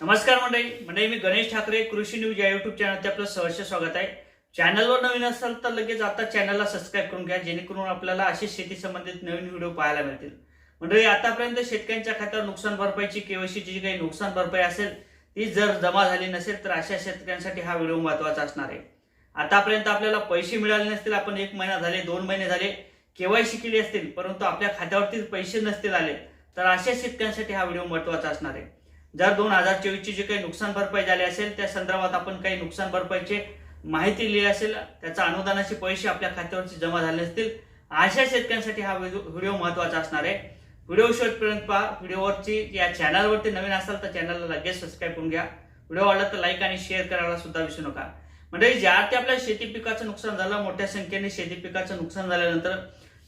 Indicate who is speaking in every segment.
Speaker 1: नमस्कार मंडळी. मंडळी मी गणेश ठाकरे कृषी न्यूज या युट्यूब चॅनलचे आपलं सहर्ष स्वागत आहे. चॅनलवर नवीन असाल तर लगेच आता चॅनलला सबस्क्राईब करून घ्या जेणेकरून आपल्याला असे शेती संबंधित नवीन व्हिडिओ पाहायला मिळतील. मंडळी आतापर्यंत शेतकऱ्यांच्या खात्यावर नुकसान भरपाईची केवायसीची जी काही नुकसान भरपाई असेल ती जर जमा झाली नसेल तर अशा शेतकऱ्यांसाठी हा व्हिडिओ महत्त्वाचा असणार आहे. आतापर्यंत आपल्याला पैसे मिळाले नसतील आपण एक महिना झाले दोन महिने झाले केवायसी केली असतील परंतु आपल्या खात्यावरती पैसे नसतील आले तर अशा शेतकऱ्यांसाठी हा व्हिडिओ महत्त्वाचा असणार आहे. जर दोन हजार चोवीसची जे काही नुकसान भरपाई झाली असेल त्या संदर्भात आपण काही नुकसान भरपाईचे माहिती लिहिली असेल त्याचा अनुदानाचे पैसे आपल्या खात्यावरती जमा झाले असतील अशा शेतकऱ्यांसाठी हा व्हिडिओ व्हिडिओ महत्त्वाचा असणार आहे. व्हिडिओ शेवटपर्यंत पहा. व्हिडिओवरची या चॅनलवरती नवीन असाल तर चॅनलला लगेच सबस्क्राईब करून घ्या. व्हिडिओ आवडला तर लाईक आणि शेअर करायला सुद्धा विसरू नका. म्हणजे ज्या ते आपल्या शेती पिकाचं नुकसान झालं मोठ्या संख्येने शेती पिकाचं नुकसान झाल्यानंतर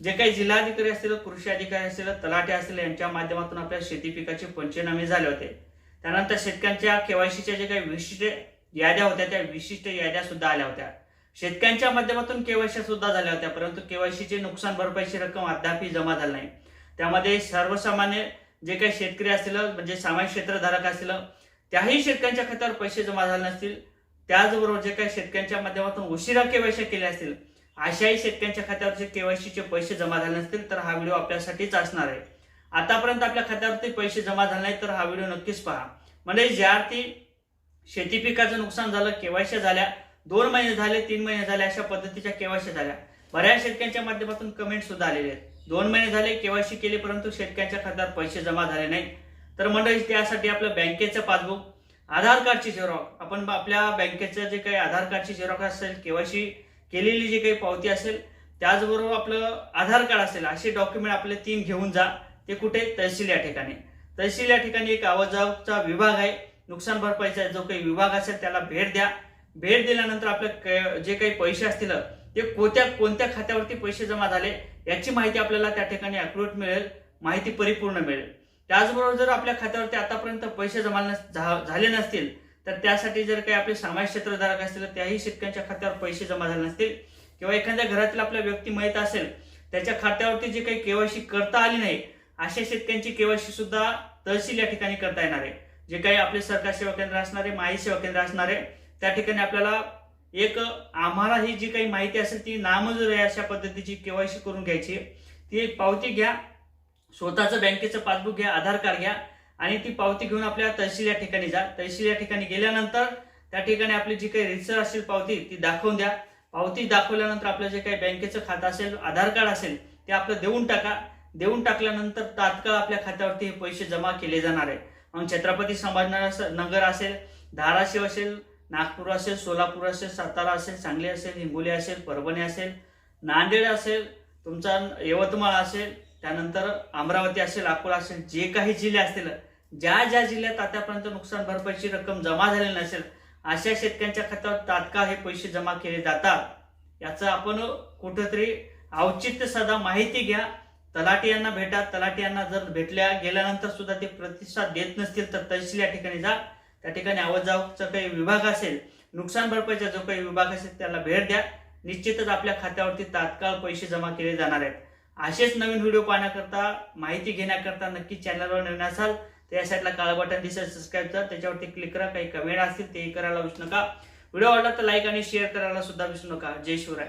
Speaker 1: जे काही जिल्हाधिकारी असतील कृषी अधिकारी असतील तलाठी असतील यांच्या माध्यमातून आपल्या शेती पिकाचे पंचनामे झाले होते. त्यानंतर शेतकऱ्यांच्या केवायसीच्या जे काही विशिष्ट याद्या होत्या त्या विशिष्ट याद्या सुद्धा आल्या होत्या. शेतकऱ्यांच्या माध्यमातून केवायसी सुद्धा झाल्या होत्या परंतु केवायसीचे नुकसान भरपाईची रक्कम अद्यापही जमा झाली नाही. त्यामध्ये सर्वसामान्य जे काही शेतकरी असतील म्हणजे सामाजिक क्षेत्रधारक असतील त्याही शेतकऱ्यांच्या खात्यावर पैसे जमा झाले नसतील. त्याचबरोबर जे काही शेतकऱ्यांच्या माध्यमातून उशिरा केवायसी केल्या असतील अशाही शेतकऱ्यांच्या खात्यावर जे केवायसीचे पैसे जमा झाले नसतील तर हा व्हिडिओ आपल्यासाठीच असणार आहे. आतापर्यंत आपल्या खात्यावरती पैसे जमा झाले नाही तर हा व्हिडिओ नक्कीच पहा. म्हणजे ज्या अर्थी शेती पिकाचं नुकसान झालं केवायसी झाल्या दोन महिने झाले तीन महिने झाले अशा पद्धतीच्या केवायसी झाल्या. बऱ्याच शेतकऱ्यांच्या माध्यमातून कमेंट सुद्धा आलेले आहेत. दोन महिने झाले केवायसी केले परंतु शेतकऱ्यांच्या खात्यावर पैसे जमा झाले नाही तर मंडळी त्यासाठी आपलं बँकेचं पासबुक आधार कार्डची झेरॉक्स आपण आपल्या बँकेचं जे काही आधार कार्डची झेरॉक्स असेल केवायसी केलेली जी काही पावती असेल त्याचबरोबर आपलं आधार कार्ड असेल असे डॉक्युमेंट आपले तीन घेऊन जा. ते कुठे? तहसील या ठिकाणी. तहसील या ठिकाणी एक आवाजाचा विभाग आहे. नुकसान भरपाईचा जो काही विभाग असेल त्याला भेट द्या. भेट दिल्यानंतर आपल्या जे काही पैसे असतील ते कोणत्या कोणत्या खात्यावरती पैसे जमा झाले याची माहिती आपल्याला त्या ठिकाणी अक्युरेट मिळेल. माहिती परिपूर्ण मिळेल. त्याचबरोबर जर आपल्या खात्यावरती आतापर्यंत पैसे जमा नस- झा- झाले नसतील तर त्यासाठी जर काही आपले सामाजिक क्षेत्रधारक असतील त्याही शेतकऱ्यांच्या खात्यावर पैसे जमा झाले नसतील. किंवा एखाद्या घरातील आपल्या व्यक्ती माहीत असेल त्याच्या खात्यावरती जे काही केवायसी करता आली नाही अशा शेतकऱ्यांची केवायसी सुद्धा तहसील या ठिकाणी करता येणार आहे. जे काही आपले सरकार सेवा केंद्र असणारे माहिती सेवा केंद्र असणारे त्या ठिकाणी आपल्याला एक आम्हाला ही जी काही माहिती असेल ती नामजूर आहे अशा पद्धतीची केवायसी करून घ्यायची ती एक पावती घ्या स्वतःचं बँकेचं पासबुक घ्या आधार कार्ड घ्या आणि ती पावती घेऊन आपल्या तहसील या ठिकाणी जा. तहसील या ठिकाणी गेल्यानंतर त्या ठिकाणी आपली जी काही रिसर असेल पावती ती दाखवून द्या. पावती दाखवल्यानंतर आपलं जे काही बँकेचं खातं असेल आधार कार्ड असेल ते आपलं देऊन टाका. देऊन टाकल्यानंतर तात्काळ आपल्या खात्यावरती हे पैसे जमा केले जाणार आहे. मग छत्रपती संभाजीनगर नगर असेल धाराशिव असेल नागपूर असेल सोलापूर असेल सातारा असेल सांगली असेल हिंगोली असेल परभणी असेल नांदेड असेल तुमचा यवतमाळ असेल त्यानंतर अमरावती असेल अकोला असेल जे काही जिल्हे असतील ज्या ज्या जिल्ह्यात आतापर्यंत नुकसान भरपाईची रक्कम जमा झालेली नसेल अशा शेतकऱ्यांच्या खात्यावर तात्काळ हे पैसे जमा केले जातात. याचं आपण कुठंतरी औचित्य सदा माहिती घ्या. तलाठी यांना भेटा तलाठी यांना जर भेटल्या गेल्यानंतर सुद्धा ते प्रतिसाद देत नसतील तर तहसील या ठिकाणी जा. त्या ठिकाणी आवाजाचा काही विभाग असेल नुकसान भरपाईचा जो काही विभाग असेल त्याला भेट द्या. निश्चितच आपल्या खात्यावरती तात्काळ पैसे जमा केले जाणार आहेत. असेच नवीन व्हिडिओ पाहण्याकरता माहिती घेण्याकरता नक्की चॅनलवर नवीन असाल तर या साईडला काळं बटन दिसेल सबस्क्राईब करा. त्याच्यावरती क्लिक करा. काही कमेंट असतील तेही करायला विसरू नका. व्हिडिओ आवडला तर लाईक आणि शेअर करायला सुद्धा विसरू नका. जय शिवराय.